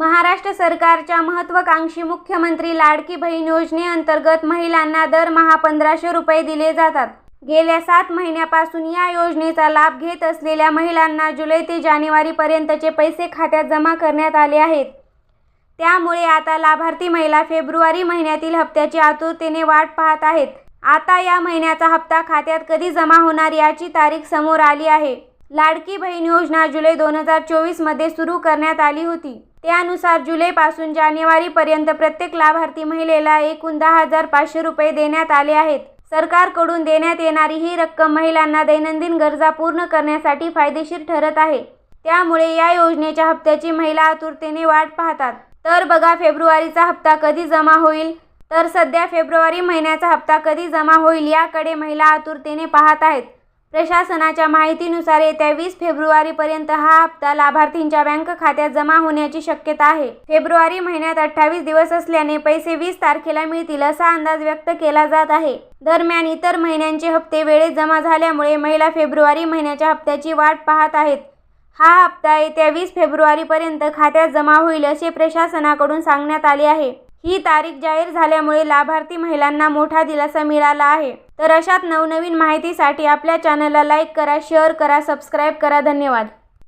महाराष्ट्र सरकारच्या महत्त्वाकांक्षी मुख्यमंत्री लाडकी बहीण योजनेअंतर्गत महिलांना दरमहा पंधराशे रुपये दिले जातात. गेल्या सात महिन्यापासून या योजनेचा लाभ घेत असलेल्या महिलांना जुलै ते जानेवारीपर्यंतचे पैसे खात्यात जमा करण्यात आले आहेत. त्यामुळे आता लाभार्थी महिला फेब्रुवारी महिन्यातील हप्त्याची आतुरतेने वाट पाहत आहेत. आता या महिन्याचा हप्ता खात्यात कधी जमा होणार याची तारीख समोर आली आहे. लाडकी बहीण योजना जुलै दोन हजार चोवीसमध्ये सुरू करण्यात आली होती. त्यानुसार जुलैपासून जानेवारीपर्यंत प्रत्येक लाभार्थी महिलेला एकूण दहा हजार पाचशे रुपये देण्यात आले आहेत. सरकारकडून देण्यात येणारी ही रक्कम महिलांना दैनंदिन गरजा पूर्ण करण्यासाठी फायदेशीर ठरत आहे. त्यामुळे या योजनेच्या हप्त्याची महिला आतुरतेने वाट पाहतात. तर बघा फेब्रुवारीचा हप्ता कधी जमा होईल? तर सध्या फेब्रुवारी महिन्याचा हप्ता कधी जमा होईल याकडे महिला आतुरतेने पाहत आहेत. प्रशासनाच्या माहितीनुसार येत्या वीस फेब्रुवारीपर्यंत हा हप्ता लाभार्थींच्या बँक खात्यात जमा होण्याची शक्यता आहे. फेब्रुवारी महिन्यात अठ्ठावीस दिवस असल्याने पैसे वीस तारखेला मिळतील असा अंदाज व्यक्त केला जात आहे. दरम्यान इतर महिन्यांचे हप्ते वेळेत जमा झाल्यामुळे महिला फेब्रुवारी महिन्याच्या हप्त्याची वाट पाहत आहेत. हा हप्ता येत्या वीस फेब्रुवारीपर्यंत खात्यात जमा होईल असे प्रशासनाकडून सांगण्यात आले आहे. ही तारीख जाहीर झाल्यामुळे लाभार्थी महिलांना मोठा दिलासा मिळाला आहे. तर अशात नवनवीन माहितीसाठी आपल्या चॅनलला लाईक करा शेअर करा सबस्क्राईब करा. धन्यवाद.